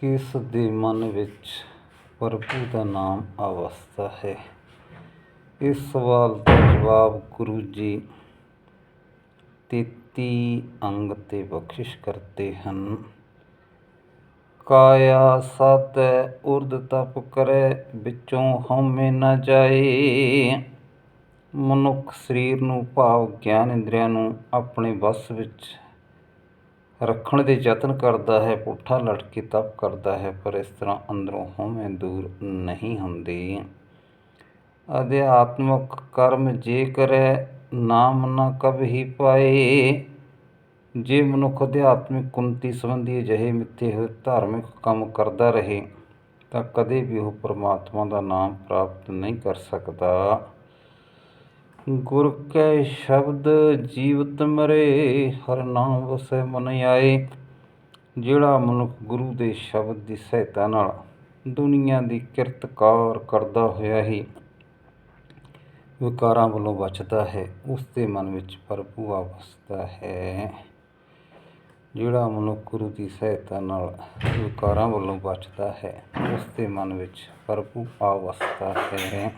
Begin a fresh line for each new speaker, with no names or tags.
ਕਿਸ ਦੇ ਮਨ ਵਿੱਚ ਪ੍ਰਭੂ ਦਾ ਨਾਮ ਅਵਸਥਾ ਹੈ। ਇਸ ਸਵਾਲ ਦਾ ਜਵਾਬ ਗੁਰੂ ਜੀ 33 ਅੰਗ ਤੇ ਬਖਸ਼ਿਸ਼ ਕਰਦੇ ਹਨ। ਕਾਇਆ ਸਾਧੈ ਉਰਦ ਤਪ ਕਰੈ, ਵਿੱਚੋਂ ਹਉਮੈ ਨਾ ਜਾਏ। ਮਨੁੱਖ ਸਰੀਰ ਨੂੰ ਭਾਵ ਗਿਆਨ ਇੰਦਰੀਆਂ ਨੂੰ ਆਪਣੇ ਵੱਸ ਵਿੱਚ ਰੱਖਣ ਦੇ ਯਤਨ ਕਰਦਾ ਹੈ, ਪੁੱਠਾ ਲਟ ਕੇ ਤਪ ਕਰਦਾ ਹੈ, ਪਰ ਇਸ ਤਰ੍ਹਾਂ ਅੰਦਰੋਂ ਹਉਮੈ ਦੂਰ ਨਹੀਂ ਹੁੰਦੀ। ਅਧਿਆਤਮਕ ਕਰਮ ਜੇ ਕਰੈ, ਨਾਮ ਨਾ ਕਬ ਹੀ ਪਾਏ। ਜੇ ਮਨੁੱਖ ਅਧਿਆਤਮਿਕ ਕੁੰਤੀ ਸੰਬੰਧੀ ਅਜਿਹੇ ਮਿੱਥੇ ਹੋਏ ਧਾਰਮਿਕ ਕੰਮ ਕਰਦਾ ਰਹੇ, ਤਾਂ ਕਦੇ ਵੀ ਉਹ ਪਰਮਾਤਮਾ ਦਾ ਨਾਮ ਪ੍ਰਾਪਤ ਨਹੀਂ ਕਰ ਸਕਦਾ। ਗੁਰ ਕੈ ਸ਼ਬਦ ਜੀਵਤ ਮਰੇ, ਹਰ ਨਾਮ ਵਸੈ ਮਨ ਆਏ। ਜਿਹੜਾ ਮਨੁੱਖ ਗੁਰੂ ਦੇ ਸ਼ਬਦ ਦੀ ਸਹਾਇਤਾ ਨਾਲ ਦੁਨੀਆ ਦੀ ਕਿਰਤਕਾਰ ਕਰਦਾ ਹੋਇਆ ਹੀ ਵਿਕਾਰਾਂ ਵੱਲੋਂ ਬਚਦਾ ਹੈ, ਉਸ ਦੇ ਮਨ ਵਿੱਚ ਪ੍ਰਭੂ ਵਸਦਾ ਹੈ। ਜਿਹੜਾ ਮਨੁੱਖ ਗੁਰੂ ਦੀ ਸਹਾਇਤਾ ਨਾਲ ਵਿਕਾਰਾਂ ਵੱਲੋਂ ਬਚਦਾ ਹੈ, ਉਸ ਦੇ ਮਨ ਵਿੱਚ ਪ੍ਰਭੂ ਵਸਦਾ ਹੈ।